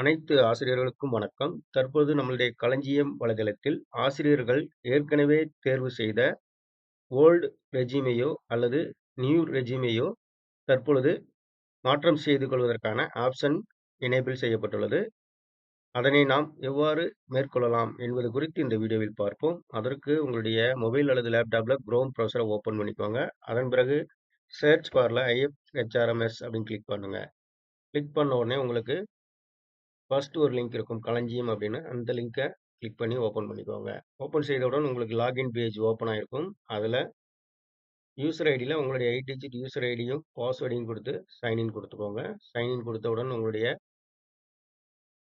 அனைத்து ஆசிரியர்களுக்கும் வணக்கம். தற்போது நம்மளுடைய களஞ்சியம் வலைதளத்தில் ஆசிரியர்கள் ஏற்கனவே தேர்வு செய்த ஓல்டு ரெஜிமையோ அல்லது நியூ ரெஜிமையோ தற்பொழுது மாற்றம் செய்து கொள்வதற்கான ஆப்ஷன் எனேபிள் செய்யப்பட்டுள்ளது. அதனை நாம் எவ்வாறு மேற்கொள்ளலாம் என்பது குறித்து இந்த வீடியோவில் பார்ப்போம். அதற்கு உங்களுடைய மொபைல் அல்லது லேப்டாப்பில் க்ரோம் ப்ரௌசரை ஓப்பன் பண்ணிக்கோங்க. அதன் பிறகு சர்ச் ஐஎஃப் ஐஎஃப்ஹெச்ஆர்எம்எஸ் அப்படின்னு கிளிக் பண்ணுங்கள் கிளிக் பண்ண உடனே உங்களுக்கு ஃபர்ஸ்ட் ஒரு லிங்க் இருக்கும் களஞ்சியம் அப்படின்னு அந்த லிங்கை கிளிக் பண்ணி ஓப்பன் பண்ணிக்கோங்க. ஓப்பன் செய்தவுடன் உங்களுக்கு லாகின் பேஜ் ஓப்பன் ஆகிருக்கும் அதில் யூசர் ஐடியில் உங்களுடைய எயிட் டிஜிட் யூசர் ஐடியும் பாஸ்வேர்டையும் கொடுத்து சைன்இன் கொடுத்துக்கோங்க. சைன்இன் கொடுத்தவுடன் உங்களுடைய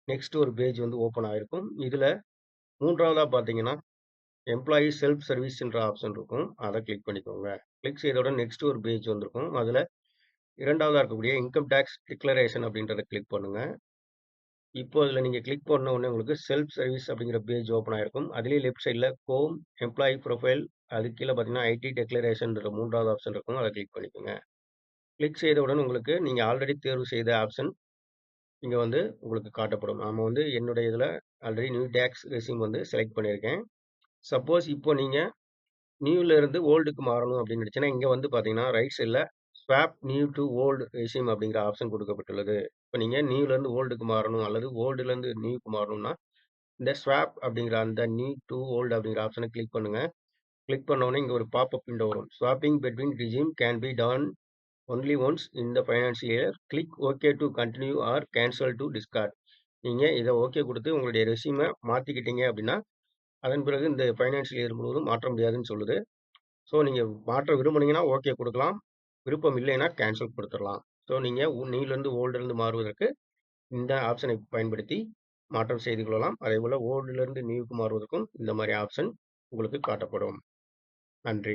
நெக்ஸ்ட் ஒரு பேஜ் வந்து ஓப்பன் ஆகிருக்கும் இதில் மூன்றாவதாக பார்த்தீங்கன்னா எம்ப்ளாயி செல்ஃப் சர்வீஸ்ன்ற ஆப்ஷன் இருக்கும். அதை கிளிக் பண்ணிக்கோங்க. கிளிக் செய்தவுடன் நெக்ஸ்ட் ஒரு பேஜ் வந்திருக்கும். அதில் இரண்டாவதாக இருக்கக்கூடிய இன்கம் டேக்ஸ் டிக்ளரேஷன் அப்படின்றத கிளிக் பண்ணுங்கள் இப்போ இதில் நீங்கள் கிளிக் பண்ண உடனே உங்களுக்கு செல்ஃப் சர்வீஸ் அப்படிங்கிற பேஜ் ஓப்பன் ஆயிருக்கும். அதிலேயே லெஃப்ட் சைடில் ஹோம், எம்ப்ளாயி ப்ரொஃபைல் அதுக்கு கீழே பார்த்தீங்கன்னா ஐடி டெக்ளரேஷன்ற மூன்றாவது ஆப்ஷன் இருக்கும். அதை கிளிக் பண்ணிக்கோங்க. கிளிக் செய்தவுடன் உங்களுக்கு நீங்கள் ஆல்ரெடி தேர்வு செய்த ஆப்ஷன் இங்கே வந்து உங்களுக்கு காட்டப்படும். நாம் வந்து என்னுடைய இதில் ஆல்ரெடி நியூ டேக்ஸ் ரெஸ்யூம் வந்து செலக்ட் பண்ணியிருக்கேன். சப்போஸ் இப்போ நீங்கள் நியூலேருந்து ஓல்டுக்கு மாறணும் அப்படின்னு நினைச்சீங்கன்னா, இங்கே வந்து பார்த்தீங்கன்னா ரைட் சைடில் swap new to old resume அப்படிங்கிற ஆப்ஷன் கொடுக்கப்பட்டுள்ளது. இப்போ நீங்கள் நியூலேருந்து ஓல்டுக்கு மாறணும் அல்லது ஓல்டுலேருந்து நியூக்கு மாறணும்னா, இந்த ஸ்வாப் அப்படிங்கிற அந்த நியூ டூ ஓல்ட் அப்படிங்கிற ஆப்ஷனை கிளிக் பண்ணுங்கள் கிளிக் பண்ணோடனே இங்கே ஒரு ஒரு பாப்அப் விண்டோ வரும். Swapping between resume can be done only once இந்த financial financial year. Click okay to continue or cancel to discard. நீங்கள் இதை ஓகே கொடுத்து உங்களுடைய ரெசியூமை மாற்றிக்கிட்டீங்க அப்படின்னா, அதன் பிறகு இந்த ஃபைனான்சியல் இயர் முழுவதும் மாற்ற முடியாதுன்னு சொல்லுது. ஸோ நீங்கள் மாற்ற விரும்புனீங்கன்னா ஓகே கொடுக்கலாம் விருப்பம் இல்லைன்னா கேன்சல் கொடுத்துடலாம் ஸோ நீங்கள் நியூல ஓல்டுலேருந்து மாறுவதற்கு இந்த ஆப்ஷனை பயன்படுத்தி மாற்றம் செய்து கொள்ளலாம். அதே போல் ஓல்டுலேருந்து நியூக்கு மாறுவதற்கும் இந்த மாதிரி ஆப்ஷன் உங்களுக்கு காட்டப்படும். நன்றி.